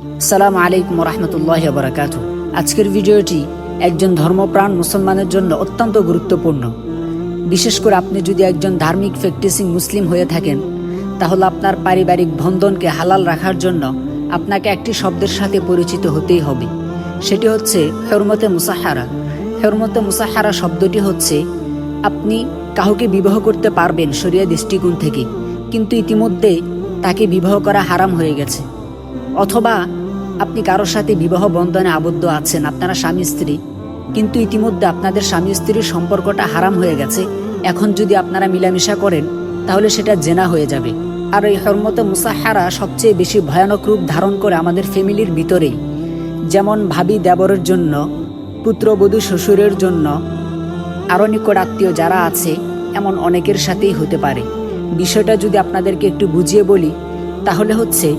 সালাম আলাইকুম রহমতুল্লাহ বরাকাত আজকের ভিডিওটি একজন ধর্মপ্রাণ মুসলমানের জন্য অত্যন্ত গুরুত্বপূর্ণ। বিশেষ করে আপনি যদি একজন ধার্মিক প্র্যাকটিসিং মুসলিম হয়ে থাকেন, তাহলে আপনার পারিবারিক বন্ধনকে হালাল রাখার জন্য আপনাকে একটি শব্দের সাথে পরিচিত হতেই হবে। সেটি হচ্ছে হরমতে মুসাহারা। হরমতে মুসাহারা শব্দটি হচ্ছে, আপনি কাউকে বিবাহ করতে পারবেন শরিয়া দৃষ্টিকোণ থেকে, কিন্তু ইতিমধ্যে তাকে বিবাহ করা হারাম হয়ে গেছে। অথবা আপনি কারোর সাথে বিবাহ বন্ধনে আবদ্ধ আছেন, আপনারা স্বামী স্ত্রী, কিন্তু ইতিমধ্যে আপনাদের স্বামী স্ত্রীর সম্পর্কটা হারাম হয়ে গেছে। এখন যদি আপনারা মিলামিশা করেন, তাহলে সেটা জেনা হয়ে যাবে। আর এই হরমত মুসাহারা সবচেয়ে বেশি ভয়ানক রূপ ধারণ করে আমাদের ফ্যামিলির ভিতরেই। যেমন ভাবি দেবরের জন্য, পুত্রবধূ শ্বশুরের জন্য, আরও নিকট আত্মীয় যারা আছে, এমন অনেকের সাথেই হতে পারে। বিষয়টা যদি আপনাদেরকে একটু বুঝিয়ে বলি, তাহলে হচ্ছে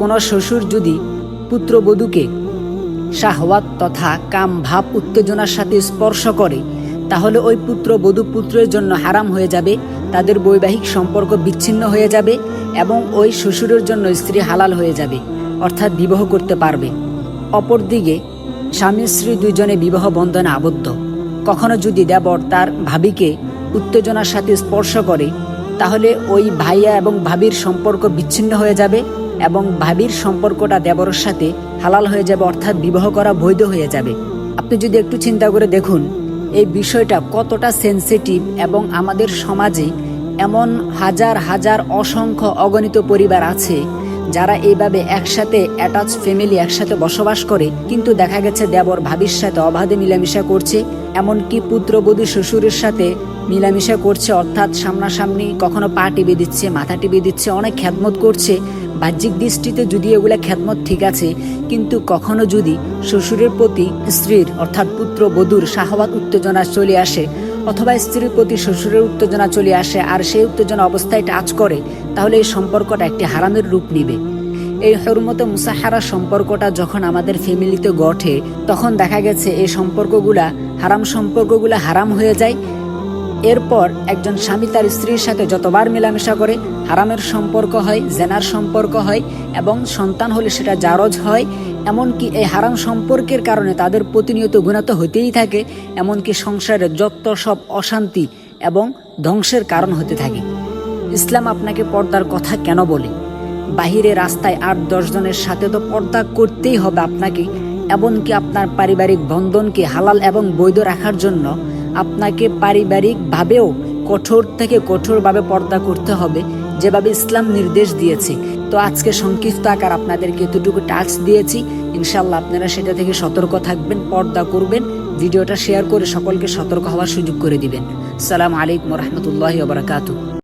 কোনো শ্বশুর যদি পুত্রবধূকে শাহওয়াত তথা কাম ভাব উত্তেজনার সাথে স্পর্শ করে, তাহলে ওই পুত্র বধূ পুত্রের জন্য হারাম হয়ে যাবে, তাদের বৈবাহিক সম্পর্ক বিচ্ছিন্ন হয়ে যাবে এবং ওই শ্বশুরের জন্য স্ত্রী হালাল হয়ে যাবে, অর্থাৎ বিবাহ করতে পারবে। অপরদিকে, স্বামী স্ত্রী দুইজনে বিবাহ বন্ধনে আবদ্ধ। কখনো যদি দেবর তার ভাবিকে উত্তেজনার সাথে স্পর্শ করে, তাহলে ওই ভাইয়া এবং ভাবির সম্পর্ক বিচ্ছিন্ন হয়ে যাবে এবং ভাবির সম্পর্কটা দেবরের সাথে হালাল হয়ে যাবে অর্থাৎ বিবাহ করা বৈধ হয়ে যাবে। আপনি যদি একটু চিন্তা করে দেখুন, এই বিষয়টা কতটা সেন্সিটিভ এবং আমাদের সমাজে এমন হাজার হাজার অসংখ্য অগণিত পরিবার আছে যারা এইভাবে একসাথে অ্যাটাচ ফ্যামিলি একসাথে বসবাস করে, কিন্তু দেখা গেছে দেবর ভাবির সাথে অবাধে মিলামিশা করছে, এমনকি পুত্রবধূ শ্বশুরের সাথে মিলামিশা করছে, অর্থাৎ সামনাসামনি কখনো পা টিপে দিচ্ছে, মাথা টিপে দিচ্ছে, অনেক খ্যাতমত করছে বাহ্যিক দৃষ্টিতে যদি এগুলা খ্যাতমত ঠিক আছে, কিন্তু কখনো যদি শ্বশুরের প্রতি স্ত্রীর, অর্থাৎ পুত্র বধূর শাহবাদ উত্তেজনা চলে আসে, অথবা স্ত্রীর প্রতি শ্বশুরের উত্তেজনা চলে আসে আর সেই উত্তেজনা অবস্থায় টাচ করে, তাহলে এই সম্পর্কটা একটি হারামের রূপ নিবে। এই হরমতে মুসাহারা সম্পর্কটা যখন আমাদের ফ্যামিলিতে গঠে, তখন দেখা গেছে এই সম্পর্কগুলা, হারাম সম্পর্কগুলা হারাম হয়ে যায় এরপর একজন স্বামী তার স্ত্রীর সাথে যতবার মেলামেশা করে, হারামের সম্পর্ক হয়, জেনার সম্পর্ক হয় এবং সন্তান হলে সেটা জারজ হয়, এমনকি এই হারাম সম্পর্কের কারণে তাদের প্রতিনিয়ত গুণাত হতেই থাকে, এমনকি সংসারে যত সব অশান্তি এবং ধ্বংসের কারণ হতে থাকে। ইসলাম আপনাকে পর্দার কথা কেন বলে? বাহিরে রাস্তায় আট, দশ জনের সাথে তো পর্দা করতেই হবে আপনাকে, এমনকি আপনার পারিবারিক বন্ধনকে হালাল এবং বৈধ রাখার জন্য আপনাকে পারিবারিকভাবেও কঠোর থেকে কঠোরভাবে পর্দা করতে হবে। যেভাবে ইসলাম নির্দেশ দিয়েছে। তো আজকে সংক্ষিপ্ত আকার আপনাদেরকে এতটুকু টাচ দিয়েছি। ইনশাল্লাহ আপনারা সেটা থেকে সতর্ক থাকবেন, পর্দা করবেন, ভিডিওটা শেয়ার করে সকলকে সতর্ক হওয়ার সুযোগ করে দিবেন। সালাম আলাইকুম রহমতুল্লাহ বারাকাতু